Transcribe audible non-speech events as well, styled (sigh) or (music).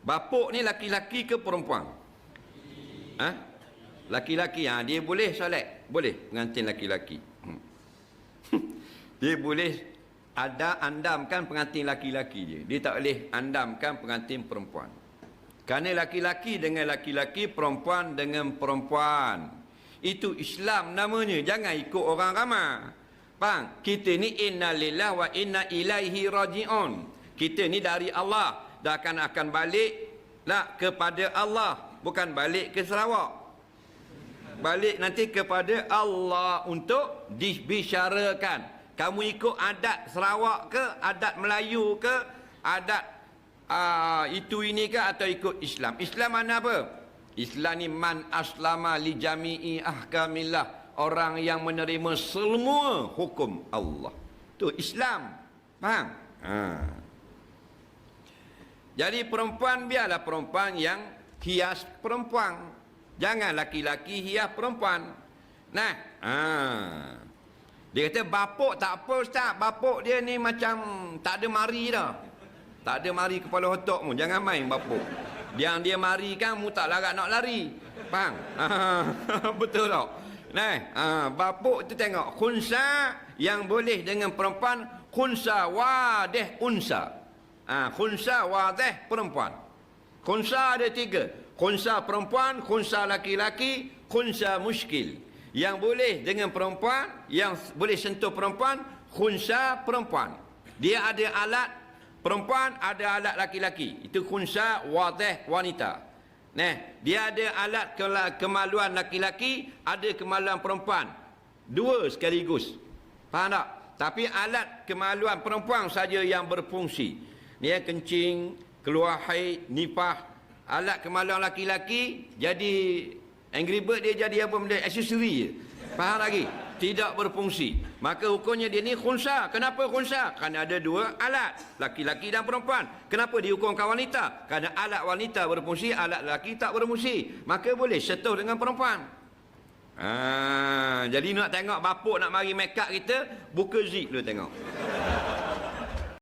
Bapuk ni laki-laki ke perempuan? Ha? Laki-laki ha, dia boleh solat. Boleh pengantin laki-laki. Hmm. (laughs) dia boleh ada andamkan pengantin laki-laki je. Dia tak boleh andamkan pengantin perempuan. Kerana laki-laki dengan laki-laki, perempuan dengan perempuan. Itu Islam namanya. Jangan ikut orang ramai. Faham? Kita ni inna lillah wa inna ilaihi raji'un. Kita ni dari Allah. Dan akan akan balik lah kepada Allah. Bukan balik ke Sarawak. Balik nanti kepada Allah untuk dibicarakan. Kamu ikut adat Sarawak ke, adat Melayu ke, adat uh, itu ini ke atau ikut Islam. Islam mana apa? Islam ni man aslama li jami'i ahkamillah. Orang yang menerima semua hukum Allah. Tu Islam. Faham? Ha. Jadi perempuan biarlah perempuan yang hias perempuan. Jangan laki-laki hias perempuan. Nah, ha. Dia kata bapuk tak apa ustaz. Bapuk dia ni macam tak ada mari dah. Tak ada mari kepala otak mu. Jangan main bapuk. Yang dia mari kan mu tak larat nak lari. Faham? Ha. (laughs) Betul tak? Nah, ha. bapuk tu tengok. Khunsa yang boleh dengan perempuan. Khunsa wadih unsa. Ha. Khunsa wadih perempuan. Khunsa ada tiga. Khunsa perempuan, khunsa laki-laki, khunsa muskil. Yang boleh dengan perempuan, yang boleh sentuh perempuan, khunsa perempuan. Dia ada alat perempuan, ada alat laki-laki. Itu khunsa wadih wanita. Nah, dia ada alat kemaluan laki-laki, ada kemaluan perempuan. Dua sekaligus. Faham tak? Tapi alat kemaluan perempuan saja yang berfungsi. Dia kencing, keluar haid, nipah. Alat kemaluan laki-laki jadi Angry Bird dia jadi apa benda aksesori je. Faham lagi? Tidak berfungsi. Maka hukumnya dia ni khunsa. Kenapa khunsa? Kerana ada dua alat. Laki-laki dan perempuan. Kenapa dihukumkan wanita? Kerana alat wanita berfungsi, alat lelaki tak berfungsi. Maka boleh setuh dengan perempuan. Ha, jadi nak tengok bapuk nak mari make up kita, buka zik dulu tengok.